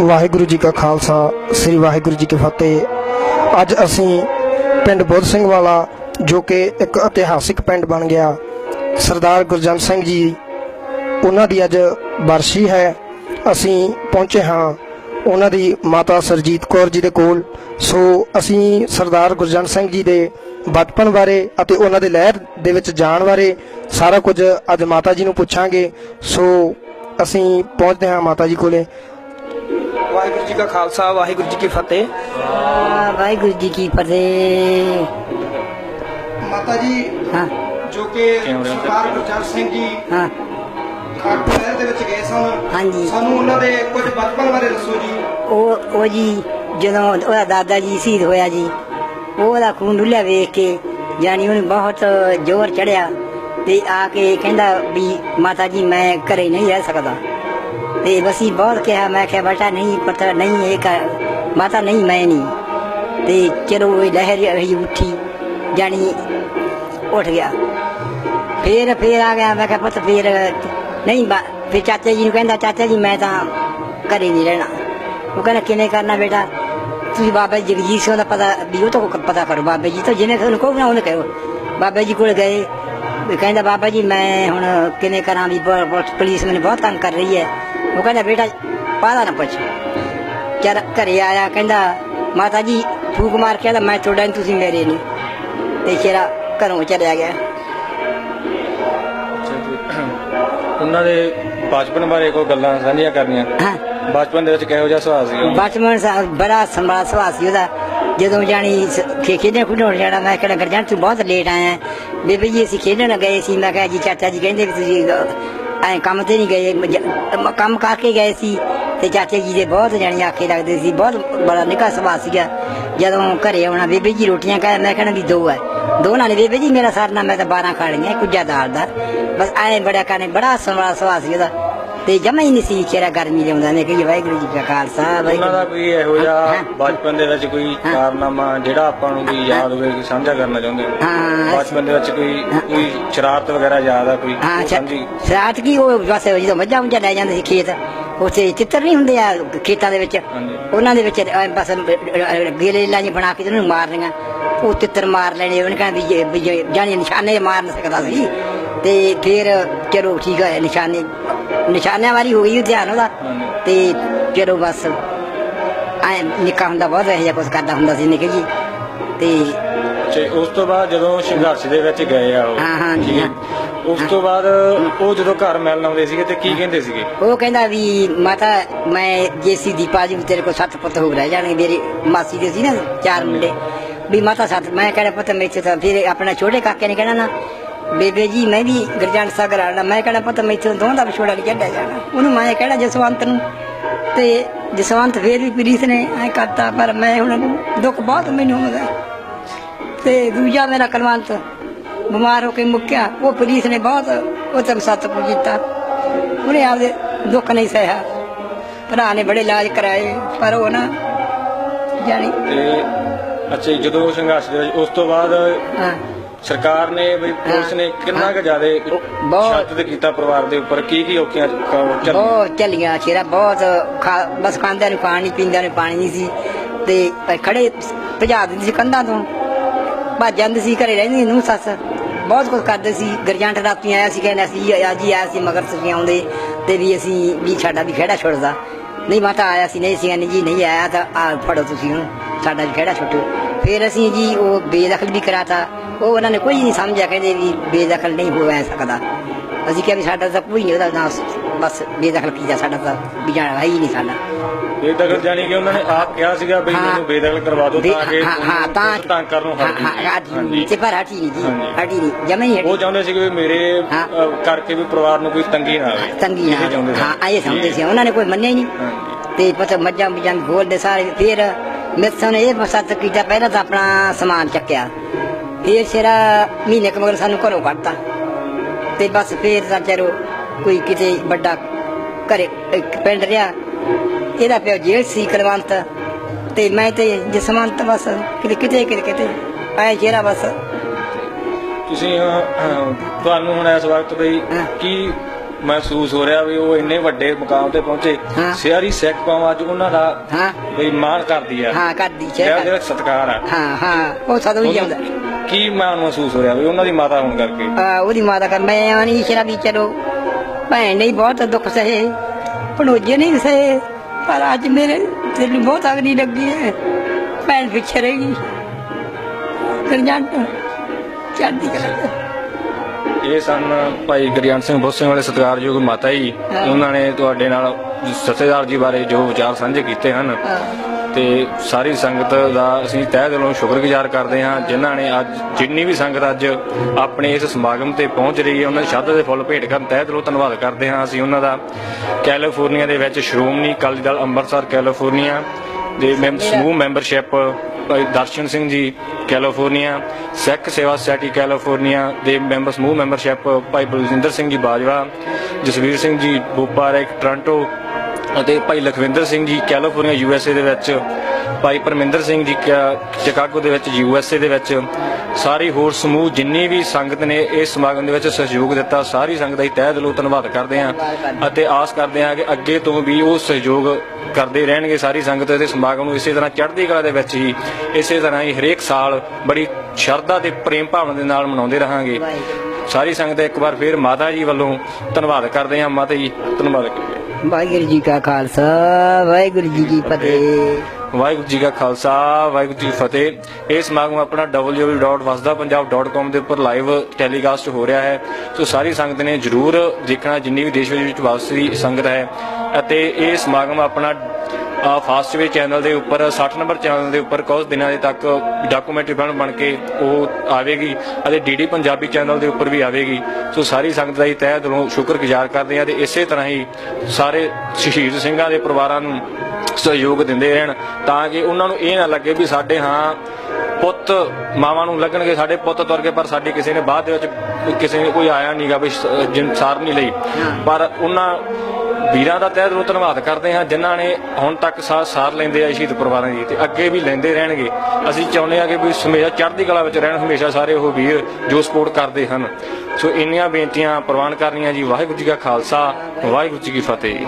ਵਾਹਿਗੁਰੂ ਜੀ ਕਾ ਖਾਲਸਾ, ਸ੍ਰੀ ਵਾਹਿਗੁਰੂ ਜੀ ਕੀ ਫਤਿਹ। ਅੱਜ ਅਸੀਂ ਪਿੰਡ ਬੁੱਧ ਸਿੰਘ ਵਾਲਾ, ਜੋ ਕਿ ਇੱਕ ਇਤਿਹਾਸਿਕ ਪਿੰਡ ਬਣ ਗਿਆ, ਸਰਦਾਰ ਗੁਰਜੰਟ ਸਿੰਘ ਜੀ, ਉਹਨਾਂ ਦੀ ਅੱਜ ਬਰਸ਼ੀ ਹੈ। ਅਸੀਂ ਪਹੁੰਚੇ ਹਾਂ ਉਹਨਾਂ ਦੀ ਮਾਤਾ ਸਰਜੀਤ ਕੌਰ ਜੀ ਦੇ ਕੋਲ। ਸੋ ਅਸੀਂ ਸਰਦਾਰ ਗੁਰਜੰਟ ਸਿੰਘ ਜੀ ਦੇ ਬਚਪਨ ਬਾਰੇ ਅਤੇ ਉਹਨਾਂ ਦੇ ਲਹਿਰ ਦੇ ਵਿੱਚ ਜਾਣ ਬਾਰੇ ਸਾਰਾ ਕੁਝ ਅੱਜ ਮਾਤਾ ਜੀ ਨੂੰ ਪੁੱਛਾਂਗੇ। ਸੋ ਅਸੀਂ ਪਹੁੰਚਦੇ ਹਾਂ ਮਾਤਾ ਜੀ ਕੋਲੇ। ਵਾਹਿਗੁਰੂ ਜੀ ਕਾ ਖਾਲਸਾ ਵਾਹਿਗੁਰੂ ਜੀ ਕੀ ਫਤਿਹ। ਵਾਹਿਗੁਰੂ ਜੀ ਕੀ ਫਤਿਹ। ਮਾਤਾ ਜੀ ਹਾਂ। ਜੋ ਕਿ ਸਰਦਾਰ ਗੁਰਜੰਟ ਸਿੰਘ ਜੀ ਹਾਂ। ਖਾਟੂ ਨਹਿਰ ਦੇ ਵਿੱਚ ਗਏ ਸਨ। ਹਾਂਜੀ। ਸਾਨੂੰ ਉਹਨਾਂ ਦੇ ਕੁਝ ਬਚਪਨ ਬਾਰੇ ਦੱਸੋ ਜੀ। ਉਹ ਉਹ ਜੀ ਜਦੋਂ ਉਹਦਾ ਦਾਦਾ ਜੀ ਸ਼ਹੀਦ ਹੋਇਆ ਜੀ ਉਹ ਉਹਦਾ ਖੂਨ ਡੁੱਲਿਆ ਵੇਖ ਕੇ ਜਾਨੀ ਉਹਨੂੰ ਬਹੁਤ ਜ਼ੋਰ ਚੜਿਆ ਤੇ ਆ ਕੇ ਕਹਿੰਦਾ ਵੀ ਮਾਤਾ ਜੀ ਮੈਂ ਘਰੇ ਨਹੀਂ ਰਹਿ ਸਕਦਾ। ਤੇ ਬਸੀ ਬਹੁਤ ਕਿਹਾ ਮੈਂ ਕਿਹਾ ਬੇਟਾ ਨਹੀਂ ਪਤਾ ਨਹੀਂ ਇਹ ਕਰ ਮਾਤਾ ਨਹੀਂ ਮੈਂ ਨਹੀਂ ਤੇ ਚਲੋ ਉਹ ਲਹਿਰ ਰਹੀ ਉੱਠੀ ਜਾਨੀ ਉੱਠ ਗਿਆ ਫੇਰ ਫੇਰ ਆ ਗਿਆ ਮੈਂ ਕਿਹਾ ਪੁੱਤ ਫੇਰ ਨਹੀਂ ਬਾ- ਫਿਰ ਚਾਚਾ ਜੀ ਨੂੰ ਕਹਿੰਦਾ ਚਾਚਾ ਜੀ ਮੈਂ ਤਾਂ ਘਰੇ ਨਹੀਂ ਰਹਿਣਾ ਉਹ ਕਹਿੰਦਾ ਕਿਵੇਂ ਕਰਨਾ ਬੇਟਾ ਤੁਸੀਂ ਬਾਬਾ ਜੀ ਜਗਜੀਤ ਸਿੰਘ ਦਾ ਪਤਾ ਵੀ ਉਹ ਤੋਂ ਪਤਾ ਕਰੋ ਬਾਬਾ ਜੀ ਤੋਂ ਜਿਹਨੇ ਤੁਹਾਨੂੰ ਕਹੋ ਨਾ ਉਹਨੇ ਕਹੋ ਬਾਬਾ ਜੀ ਕੋਲ ਗਏ ਵੀ ਕਹਿੰਦਾ ਬਾਬਾ ਜੀ ਮੈਂ ਹੁਣ ਕਿਵੇਂ ਕਰਾਂ ਵੀ ਬ- ਬ- ਪੁਲਿਸ ਮੈਨੂੰ ਬਹੁਤ ਤੰਗ ਕਰ ਰਹੀ ਹੈ ਉਹ ਕਹਿੰਦਾ ਬੇਟਾ ਪਾਦਾ ਨਾ ਪੁੱਛ ਚਲ ਘਰੇ ਆਇਆ ਕਹਿੰਦਾ ਮਾਤਾ ਜੀ ਫੂਕ ਮਾਰ ਕੇ ਕਹਿੰਦਾ ਮੈਂ ਤੁਹਾਡਾ ਨਹੀਂ ਤੁਸੀਂ ਮੇਰੇ ਨਹੀਂ ਤੇ ਚੇਰਾ ਘਰੋਂ ਚਲਿਆ ਗਿਆ ਉਹਨਾਂ ਦੇ ਬਚਪਨ ਬਾਰੇ ਕੋਈ ਗੱਲਾਂ ਸਾਂਝੀਆਂ ਕਰਨੀਆਂ? ਹਾਂ। ਬਚਪਨ ਦੇ ਵਿੱਚ ਕਿਹੋ ਜਿਹਾ ਸੁਭਾਅ ਸੀ? ਬਚਪਨ ਸਾ ਬੜਾ ਸੰਭਾਲ ਸੁਭਾਅ ਸੀ ਉਹਦਾ। ਜਦੋਂ ਜਾਣੀ ਖੇਡਣ ਖੁੱਡਣ ਜਾਣਾ ਮੈਂ ਕਿਹੜਾ ਗਰਜਣ ਤੂੰ ਬਹੁਤ ਲੇਟ ਆਇਆ ਬੇਬੇ ਜੀ ਅਸੀਂ ਖੇਡਣ ਗਏ ਸੀ। ਮੈਂ ਕਿਹਾ ਜੀ ਚਾਚਾ ਜੀ ਕਹਿੰਦੇ ਵੀ ਤੁਸੀਂ ਐ ਕੰਮ ਤੇ ਨਹੀਂ ਗਏ, ਮ- ਜ- ਮ- ਕੰਮ ਕਰਕੇ ਗਏ ਸੀ ਤੇ ਚਾਚੇ ਜੀ ਦੇ ਬਹੁਤ ਜਾਣੀ ਆਖੇ ਲੱਗਦੇ ਸੀ, ਬਹੁਤ ਬੜਾ ਨਿੱਘਾ ਸੁਭਾਅ ਸੀਗਾ। ਜਦੋਂ ਘਰੇ ਆਉਣਾ, ਬੇਬੇ ਜੀ ਰੋਟੀਆਂ ਕਹੇ ਮੈਂ ਕਹਿਣਾ ਵੀ ਦੋ ਹੈ। ਦੋ ਨਾਲ ਬੇਬੇ ਜੀ ਮੇਰਾ ਸਰਨਾ, ਮੈਂ ਤਾਂ 12 ਖਾ ਲਈਆਂ ਕੁਝਾ ਦਾਲ ਦਾ। ਬਸ ਐ ਬੜਾ ਕਰਨੇ ਬੜਾ ਸੰਭਾਲ ਸੁਭਾਅ ਸੀ ਉਹਦਾ। ਤੇ ਜਮਾ ਹੀ ਨਹੀਂ ਸੀ ਚਿਹਰਾ ਗਰਮੀ ਲਿਆਉਂਦਾ ਨੇ ਕਿ ਵਾਹਿਗੁਰੂ ਜੀ ਕਾ ਖਾਲਸਾ ਉਹਨਾਂ ਦਾ ਕੋਈ ਇਹੋ ਜਿਹਾ। ਬਚਪਨ ਦੇ ਵਿੱਚ ਕੋਈ। ਕਾਰਨਾਮਾ ਜਿਹੜਾ ਆਪਾਂ ਨੂੰ ਕੋਈ ਯਾਦ ਹੋਵੇ ਕਿ ਸਾਂਝਾ ਕਰਨਾ ਚਾਹੁੰਦੇ ਹੋ। ਬਚਪਨ ਦੇ ਵਿੱਚ ਕੋਈ ਕੋਈ ਸ਼ਰਾਰਤ ਵਗੈਰਾ ਯਾਦ ਆ ਕੋਈ ਹਾਂ ਸਾਂਝੀ ਰਾਤ ਕੀ ਉਹ ਬਸ ਜਦੋਂ ਮੱਝਾਂ ਮੁੰਝਾਂ ਲੈ ਜਾਂਦੇ ਸੀ ਖੇਤ ਉੱਥੇ ਚਿੱਤਰ ਨਹੀਂ ਹੁੰਦੇ ਆ ਖੇਤਾਂ ਦੇ ਵਿੱਚ ਹਾਂਜੀ। ਉਹਨਾਂ ਦੇ ਵਿੱਚ ਬਸ ਗੇਲੇ ਲਾਈ ਬਣਾ ਕੇ ਉਹਨੂੰ ਮਾਰਨੀਆਂ ਉਹ ਚਿੱਤਰ ਮਾਰ ਲੈਣੇ ਉਹਨੇ ਕਹਿੰਦਾ ਵੀ ਵੀ ਜਾਨੀ ਨਿਸ਼ਾਨੇ ਮਾਰ ਸਕਦਾ ਸੀ ਤੇ ਫਿਰ ਚਲੋ ਠੀਕ ਹੈ ਨਿਸ਼ਾਨੇ ਨਿਸ਼ਾਨਿਆਂ ਵਾਲੀ ਹੋ ਗਈ ਉਹ ਧਿਆਨ ਉਹਦਾ। ਤੇ ਚਲੋ ਬਸ ਐ ਨਿੱਕਾ ਹੁੰਦਾ ਬਹੁਤ ਇਹ ਜਿਹਾ ਕੁਝ ਕਰਦਾ ਹੁੰਦਾ ਸੀ ਨਿੱਕੇ ਜੀ। ਤੇ ਤੇ ਉਸ ਤੋਂ ਬਾਅਦ ਜਦੋਂ ਸੰਘਰਸ਼ ਦੇ ਵਿੱਚ ਗਏ ਆ ਉਹ ਹਾਂ, ਹਾਂ ਜੀ, ਠੀਕ ਹੈ। ਉਸ ਤੋਂ ਬਾਅਦ ਉਹ ਜਦੋਂ ਘਰ ਮਿਲਣ ਆਉਂਦੇ ਸੀਗੇ ਤੇ ਕੀ ਕਹਿੰਦੇ ਸੀਗੇ? ਉਹ ਕਹਿੰਦਾ ਵੀ ਮਾਤਾ ਮੈਂ ਜੇਸੀ ਦੀਪਾ ਜੀ ਤੇਰੇ ਕੋਲ ਸੱਤ ਪੁੱਤ ਹੋ ਰਹਿ ਜਾਣਗੇ ਮੇਰੇ ਮਾਸੀ ਦੇ ਸੀ ਨਾ ਚਾਰ ਮੁੰਡੇ। ਵੀ ਮਾਤਾ ਸੱਤ ਮੈਂ ਕਹਿੰਦਾ ਪੁੱਤ ਮੇਥੇ ਤਾਂ ਫਿਰ ਆਪਣਾ ਛੋਟੇ ਕਾਕੇ ਨੇ ਕਹਿਣਾ ਨਾ ਬੇਬੇ ਜੀ ਮੈਂ ਵੀ ਗਰਜਾਨ ਸਾਗਰ ਆਣਾ। ਮੈਂ ਕਹਿੰਦਾ ਪੁੱਤ ਮੇਥੇ ਦੋਹਾਂ ਦਾ ਵਿਛੋੜਾ ਨਹੀਂ ਕੱਢਿਆ ਜਾਣਾ। ਉਹਨੂੰ ਮੈਂ ਕਹਿਣਾ ਜਸਵੰਤ ਨੂੰ। ਤੇ ਜਸਵੰਤ ਫੇਰ ਵੀ ਪ੍ਰੀਤ ਨੇ ਐ ਕਰਤਾ ਪਰ ਮੈਂ ਹੁਣ ਦੁੱਖ ਬਹੁਤ ਮੈਨੂੰ ਹੁੰਦਾ ਤੇ ਦੂਜਾ ਮੇਰਾ ਕਲਵੰਤ ਬਿਮਾਰ ਹੋ ਕੇ ਮੁੱਕਿਆ। ਉਹ ਪੁਲਿਸ ਨੇ ਬਹੁਤ ਉਹ ਤਮ ਸੱਤ ਕੀਤਾ। ਉਹਨੇ ਆਪਦੇ ਦੁੱਖ ਨਹੀਂ ਸਹਿਆ। ਭਰਾ ਨੇ ਬੜੇ ਇਲਾਜ ਕਰਾਏ ਪਰ ਉਹ ਨਾ ਜਾਣੀ ਅੱਛਾ ਜਦੋਂ ਸੰਘਰਸ਼ ਦੇ ਉਸ ਤੋਂ ਬਾਅਦ ਹਾਂ। ਸਰਕਾਰ ਨੇ ਵੀ ਪੁਲਿਸ ਨੇ ਕਿੰਨਾ ਕੁ ਜ਼ਿਆਦਾ ਬਹੁਤ। ਸ਼ਾਂਤ ਕੀਤਾ ਪਰਿਵਾਰ ਦੇ ਉੱਪਰ? ਕੀ ਕੀ ਚੱਲ ਬਹੁਤ ਚੱਲੀਆਂ ਚਿਹਰਾ ਬਹੁਤ ਬਸ ਖਾਂਦਿਆਂ ਨੂੰ ਪਾਣੀ ਪੀਂਦਿਆਂ ਨੂੰ ਪਾਣੀ ਨਹੀਂ ਸੀ। ਤੇ ਖੜੇ ਭਜਾ ਦਿੰਦੇ ਸੀ ਕੰਧਾਂ ਤੋਂ। ਭੱਜ ਜਾਂਦੇ ਸੀ ਘਰੇ ਰਹਿੰਦੀ ਨੂੰ ਸੱਸ। ਬਹੁਤ ਕੁਝ ਕਰਦੇ ਸੀ। ਗਰਜੰਟ ਰਾਤੀ ਆਇਆ ਸੀ ਕਹਿੰਦਾ ਸੀ ਅੱਜ ਹੀ ਆਇਆ ਸੀ ਮਗਰ ਤੁਸੀਂ ਆਉਂਦੇ। ਤੇ ਵੀ ਅਸੀਂ ਵੀ ਸਾਡਾ ਵੀ ਖੇੜਾ ਛੁੱਟਦਾ। ਨਹੀਂ ਮਾਤਾ ਆਇਆ ਸੀ ਨਹੀਂ ਸੀ ਜੀ ਨਹੀਂ ਆਇਆ ਤਾਂ ਆ ਫੜੋ ਤੁਸੀਂ ਉਹਨੂੰ। ਸਾਡਾ ਵੀ ਖੇੜਾ ਛੁੱਟੋ ਫਿਰ ਅਸੀਂ ਜੀ ਉਹ ਬੇਦਖਲ ਵੀ ਕਰਾਤਾ। ਉਹ ਉਹਨਾਂ ਨੇ ਕੋਈ ਨਹੀਂ ਸਮਝਿਆ ਕਹਿੰਦੇ ਵੀ ਬੇਦਖਲ ਨਹੀਂ ਹੋ ਸਕਦਾ ਅਸੀਂ ਕਿਹਾ ਵੀ ਸਾਡਾ ਤਾਂ ਕੋਈ ਨਹੀਂ ਉਹਦਾ ਨਾ ਬਸ ਬੇਦਖਲ ਕੀਤਾ ਸਾਡਾ ਤਾਂ ਵੀ ਜਾਣਾ ਹੈ ਹੀ ਨਹੀਂ ਸਾਡਾ ਬੇਦਖਲ ਜਾਣੀ ਕਿ ਉਹਨਾਂ ਨੇ ਆਪ ਕਿਹਾ ਸੀਗਾ ਵੀ। ਮੈਨੂੰ ਬੇਦਖਲ ਕਰਵਾ ਦਿਓ ਤਾਂ ਕਿ ਹਾਂ ਤਾਂ ਤੰਗ ਕਰਨ ਨੂੰ ਹਾਂ ਹਟ। ਨਹੀਂ ਤੇ ਪਰ ਹਟੀ ਨਹੀਂ ਜੀ। ਹਟੀ ਨਹੀਂ ਜਮੇ ਹੀ ਉਹ ਚਾਹੁੰਦੇ ਸੀ ਕਿ ਮੇਰੇ ਕਰਕੇ ਵੀ ਪਰਿਵਾਰ ਨੂੰ ਕੋਈ ਤੰਗੀ ਨਾ ਆਵੇ ਤੰਗੀ ਸੀ। ਹਾਂ ਆਏ ਸਮਝਦੇ ਸੀ ਉਹਨਾਂ ਨੇ ਕੋਈ ਮੰਨਿਆ ਹੀ ਨਹੀਂ। ਤੇ ਪਤਾ ਮੱਝਾਂ ਮੁੱਝਾਂ ਵੀ ਖੋਲਦੇ ਸਾਰੇ ਫਿਰ ਮਿੱਥੋਂ ਨੇ ਇਹ ਮਸਤ ਕੀਤਾ ਪਹਿਲਾਂ ਤਾਂ ਆਪਣਾ ਸਮਾਨ ਚੱਕਿਆ ਫਿਰ ਸਿਰਾ ਮਹੀਨੇ ਕੁ ਮਗਰ ਸਾਨੂੰ ਘਰੋਂ ਕੱਢਤਾ। ਤੇ ਬਸ ਫਿਰ ਚਲੋ ਕੋਈ ਕਿਤੇ ਵੱਡਾ ਘਰੇ ਇੱਕ ਪਿੰਡ ਰਿਹਾ। ਇਹਦਾ ਪਿਓ ਜੇਲ੍ਹ ਸੀ ਕਲਵੰਤ। ਤੇ ਮੈਂ ਤੇ ਜਸਵੰਤ ਬਸ ਕਿਤੇ ਕਿਤੇ ਕਿਤੇ ਐ ਜਿਹੜਾ ਬਸ। ਤੁਸੀਂ ਤੁਹਾਨੂੰ ਹੁਣ ਇਸ ਵਕਤ ਬਈ ਹਾਂ। ਕੀ ਮਹਿਸੂਸ ਹੋ ਰਿਹਾ ਵੀ ਉਹ ਇੰਨੇ ਵੱਡੇ ਮੁਕਾਮ ਤੇ ਪਹੁੰਚੇ? ਹਾਂ। ਸਿਆਰੀ ਸਿੱਖ ਕੌਮ ਅੱਜ ਉਹਨਾਂ ਦਾ ਹਾਂ। ਬਈ ਮਾਣ ਕਰਦੀ ਆ। ਹਾਂ ਕਰਦੀ ਜਿਹੜਾ ਸਤਿਕਾਰ ਆ। ਹਾਂ ਹਾਂ ਉਹ ਸਦੋਂ ਹੀ ਉਹਨੂੰ ਕੀ ਮਾਣ ਮਹਿਸੂਸ ਹੋ ਰਿਹਾ ਵੀ ਉਹਨਾਂ ਦੀ ਮਾਤਾ ਹੋਣ ਕਰਕੇ? ਆ, ਉਹਦੀ ਮਾਤਾ ਕਰ ਮੈਂ ਆਣੀ ਸ਼ਰਾ ਵੀ ਚਲੋ ਭੈਣ ਨੇ ਬਹੁਤ ਦੁੱਖ ਸਹੇ ਭਣੋਜੇ ਨਹੀਂ ਸਹੇ ਪਰ ਅੱਜ ਮੇਰੇ ਦਿਲ ਨੂੰ ਬਹੁਤ ਅਗਨੀ ਲੱਗੀ ਹੈ। ਭੈਣ ਪਿੱਛੇ ਰਹਿ ਗਈ। ਗਰਜੰਟ ਚੜਦੀ ਕਲਾ ਇਹ ਸਨ ਭਾਈ ਗੁਰਜੰਟ ਸਿੰਘ ਬੋਸੇ ਵਾਲੇ ਸਤਿਕਾਰਯੋਗ ਮਾਤਾ ਜੀ। ਹਾਂ। ਉਹਨਾਂ ਨੇ ਤੁਹਾਡੇ ਨਾਲ ਸਤਿਕਾਰ ਜੀ ਬਾਰੇ ਜੋ ਵਿਚਾਰ ਸਾਂਝੇ ਕੀਤੇ ਹਨ। ਤੇ ਸਾਰੀ ਸੰਗਤ ਦਾ ਅਸੀਂ ਤਹਿ ਦਿਲੋਂ ਸ਼ੁਕਰਗੁਜ਼ਾਰ ਕਰਦੇ ਹਾਂ, ਜਿਨ੍ਹਾਂ ਨੇ ਅੱਜ ਜਿੰਨੀ ਵੀ ਸੰਗਤ ਅੱਜ ਆਪਣੇ ਇਸ ਸਮਾਗਮ ਤੇ ਪਹੁੰਚ ਰਹੀ ਹੈ, ਉਹਨਾਂ ਦੀ ਦੇ ਫੁੱਲ ਭੇਟ ਕਰਨ ਤਹਿ ਦਿਲੋਂ ਧੰਨਵਾਦ ਕਰਦੇ ਹਾਂ ਅਸੀਂ। ਉਹਨਾਂ ਦਾ ਕੈਲੀਫੋਰਨੀਆ ਦੇ ਵਿੱਚ ਸ਼੍ਰੋਮਣੀ ਅਕਾਲੀ ਦਲ ਅੰਮ੍ਰਿਤਸਰ, ਕੈਲੀਫੋਰਨੀਆ ਦੇ ਮੈਂਬ- ਸਮੂਹ ਮੈਂਬਰਸ਼ਿਪ, ਭਾਈ Darshan Singh ji, California, Sikh Seva society California ਦੇ ਮੈਂਬਰ, ਸਮੂਹ ਮੈਂਬਰਸ਼ਿਪ, ਭਾਈ ਬਲਜਿੰਦਰ ਸਿੰਘ ਜੀ ਬਾਜਵਾ, ਜਸਵੀਰ ਸਿੰਘ ਜੀ ਬੋਪਾਰੇਕ, ਟੋਰਾਂਟੋ ਅਤੇ ਭਾਈ Lakhwinder Singh ji California, U S A ਦੇ ਵਿੱਚ, ਭਾਈ ਪਰਮਿੰਦਰ ਸਿੰਘ ਜੀ ਕਾ- ਚਿਕਾਗੋ ਦੇ ਵਿੱਚ, ਯੂ ਐਸ ਏ ਦੇ ਵਿੱਚ, ਸਾਰੀ ਹੋਰ ਸਮੂਹ ਜਿੰਨੀ ਵੀ ਸੰਗਤ ਨੇ ਇਸ ਸਮਾਗਮ ਦੇ ਵਿੱਚ ਸਹਿਯੋਗ ਦਿੱਤਾ, ਸਾਰੀ ਸੰਗਤ ਦਾ ਹੀ ਤਹਿ ਦਿਲੋਂ ਧੰਨਵਾਦ ਕਰਦੇ ਹਾਂ ਅਤੇ ਆਸ ਕਰਦੇ ਹਾਂ ਕਿ ਅੱਗੇ ਤੋਂ ਵੀ ਉਹ ਸਹਿਯੋਗ ਕਰਦੇ ਰਹਿਣਗੇ ਸਾਰੀ ਸੰਗਤ ਦੇ ਸਮਾਗਮ ਨੂੰ ਇਸੇ ਤਰ੍ਹਾਂ ਚੜ੍ਹਦੀ ਕਲਾ ਦੇ ਵਿੱਚ ਹੀ, ਇਸੇ ਤਰ੍ਹਾਂ ਹੀ ਹਰੇਕ ਸਾਲ ਬੜੀ ਸ਼ਰਧਾ ਤੇ ਪ੍ਰੇਮ ਭਾਵਨਾ ਦੇ ਨਾਲ ਮਨਾਉਂਦੇ ਰਹਾਂਗੇ। ਸਾਰੀ ਸੰਗਤ ਇੱਕ ਵਾਰ ਫੇਰ ਮਾਤਾ ਜੀ ਵੱਲੋਂ ਧੰਨਵਾਦ ਕਰਦੇ ਹਾਂ, ਮਾਤਾ ਜੀ, ਧੰਨਵਾਦ। ਵਾਹਿਗੁਰੂ ਜੀ ਕਾ ਖਾਲਸਾ, ਵਾਹਿਗੁਰੂ ਜੀ ਕੀ ਫਤਿਹ। ਵਾਹਿਗੁਰੂ ਜੀ ਕਾ ਖਾਲਸਾ, ਵਾਹਿਗੁਰੂ ਜੀ ਕੀ ਫਤਿਹ। ਇਹ ਸਮਾਗਮ ਆਪਣਾ www.vasdapunjab.com ਦੇ ਉੱਪਰ ਲਾਈਵ ਟੈਲੀਕਾਸਟ ਹੋ ਰਿਹਾ ਹੈ। ਸੋ ਸਾਰੀ ਸੰਗਤ ਨੇ ਜਰੂਰ ਦੇਖਣਾ, ਜਿੰਨੀ ਵੀ ਦੇਸ਼ ਵਿੱਚ ਵਸਦੀ ਸੰਗਤ ਹੈ। ਅਤੇ ਇਹ ਸਮਾਗਮ ਆਪਣਾ ਫਾਸਟਵੇ ਚੈਨਲ ਦੇ ਉੱਪਰ 60 ਨੰਬਰ ਚੈਨਲ ਦੇ ਉੱਪਰ ਕੁਝ ਦਿਨਾਂ ਦੇ ਤੱਕ ਡਾਕੂਮੈਂਟਰੀ ਫਿਲਮ ਬਣ ਕੇ ਉਹ ਆਵੇਗੀ ਅਤੇ ਡੀਡੀ ਪੰਜਾਬੀ ਚੈਨਲ ਦੇ ਉੱਪਰ ਵੀ ਆਵੇਗੀ। ਸੋ ਸਾਰੀ ਸੰਗਤ ਦਾ ਹੀ ਤਹਿ ਦਿਲੋਂ ਸ਼ੁਕਰਗੁਜ਼ਾਰ ਕਰਦੇ ਹਾਂ ਤੇ ਇਸੇ ਤਰ੍ਹਾਂ ਹੀ ਸਾਰੇ ਸ਼ਹੀਦ ਸਿੰਘਾਂ ਦੇ ਪਰਿਵਾਰਾਂ ਨੂੰ ਸਹਿਯੋਗ ਦਿੰਦੇ ਰਹਿਣ ਤਾਂ ਕਿ ਉਹਨਾਂ ਨੂੰ ਇਹ ਨਾ ਲੱਗੇ ਵੀ ਸਾਡੇ ਹਾਂ ਪੁੱਤ ਮਾਵਾਂ ਨੂੰ ਲੱਗਣਗੇ ਸਾਡੇ ਪੁੱਤ ਤੁਰ ਗਏ ਪਰ ਸਾਡੀ ਕਿਸੇ ਨੇ ਬਾਅਦ ਦੇ ਵਿੱਚ ਕਿਸੇ ਨੇ ਕੋਈ ਆਇਆ ਨਹੀਂਗਾ ਵੀ ਸ- ਜਿਨ ਸਾਰ ਨਹੀਂ ਲਈ ਪਰ ਉਹਨਾਂ ਵੀਰਾਂ ਦਾ ਤਹਿ ਦਿਲੋਂ ਧੰਨਵਾਦ ਕਰਦੇ ਹਾਂ, ਜਿਨ੍ਹਾਂ ਨੇ ਹੁਣ ਤੱਕ ਸਾਥ ਸਾਰ ਲੈਂਦੇ ਆ ਸ਼ਹੀਦ ਪਰਿਵਾਰਾਂ ਦੀ ਤੇ ਅੱਗੇ ਵੀ ਲੈਂਦੇ ਰਹਿਣਗੇ। ਅਸੀਂ ਚਾਹੁੰਦੇ ਹਾਂ ਕਿ ਵੀ ਹਮੇਸ਼ਾ ਚੜ੍ਹਦੀ ਕਲਾ ਵਿੱਚ ਰਹਿਣ, ਹਮੇਸ਼ਾ ਸਾਰੇ ਉਹ ਵੀਰ ਜੋ ਸਪੋਰਟ ਕਰਦੇ ਹਨ। ਸੋ ਇੰਨੀਆਂ ਬੇਨਤੀਆਂ ਪ੍ਰਵਾਨ ਕਰਨੀਆਂ ਜੀ। ਵਾਹਿਗੁਰੂ ਜੀ ਕਾ ਖਾਲਸਾ, ਵਾਹਿਗੁਰੂ ਜੀ ਕੀ ਫਤਿਹ।